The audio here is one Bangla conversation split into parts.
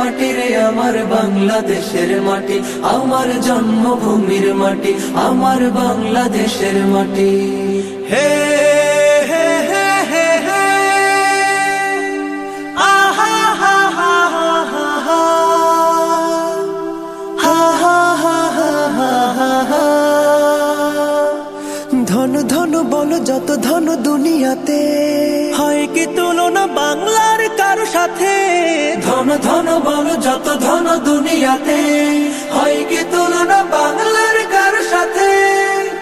মাটি রে আমার বাংলাদেশের মাটি, আমার জন্মভূমির মাটি, আমার বাংলাদেশের মাটি। হে ধন ধন বল যত ধন দুনিয়াতে। হয় কি তুলনা বাংলার কারও সাথে? ধন ধন বলো যত ধন দুনিয়াতে। হয় কি তুলনা বাংলার কার সাথে?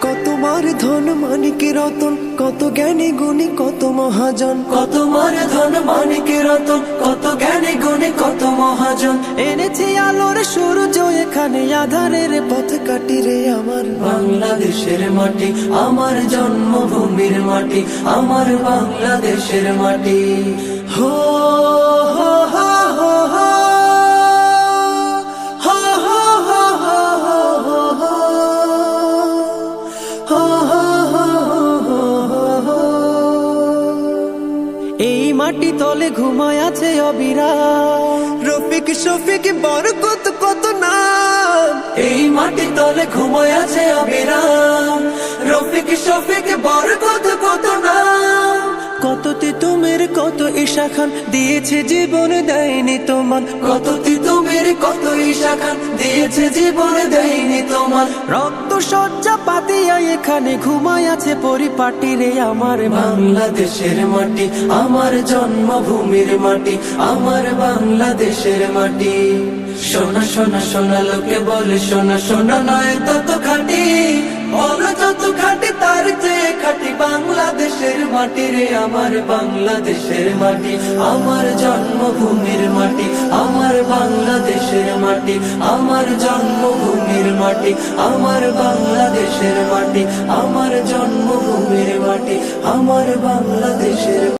কত মার ধন মানিক রতন কত জ্ঞানী গুণী কত মহাজন। কত মার ধন মানিক রতন কত জ্ঞানী গুণী কত মহাজন। এনেছি আলোর সূর্য এখানে আধারের পথ কাটি রে আমার। বাংলাদেশের মাটি আমার জন্মভূমির মাটি আমার বাংলাদেশের মাটি। হো হো মাটি তলে ঘুমায় আছে অবিরা। রফিক, শফিক, বরকত কত না এই মাটি তলে ঘুমায় আছে অবিরাম। রফিক, শফিক কত তিতুমের কত ঈশা খান দিয়েছে জীবন দেয়নি তোমার। কত তিতুমের কত ঈশা খান দিয়েছে জীবন দেয়নি তোমার। রক্ত সজ্জা পাতিয়া এখানে ঘুমায় আছে পরিপাটি রে আমার বাংলাদেশের মাটি আমার জন্মভূমির মাটি আমার বাংলাদেশের মাটি। সোনা সোনা সোনা লোকে বলে সোনা সোনা নয় তত খাটি বলো যত খাটি। মাটি রে আমার বাংলাদেশের মাটি, আমার জন্মভূমির মাটি, আমার বাংলাদেশের মাটি, আমার জন্মভূমির মাটি, আমার বাংলাদেশের মাটি, আমার জন্মভূমির মাটি, আমার বাংলাদেশের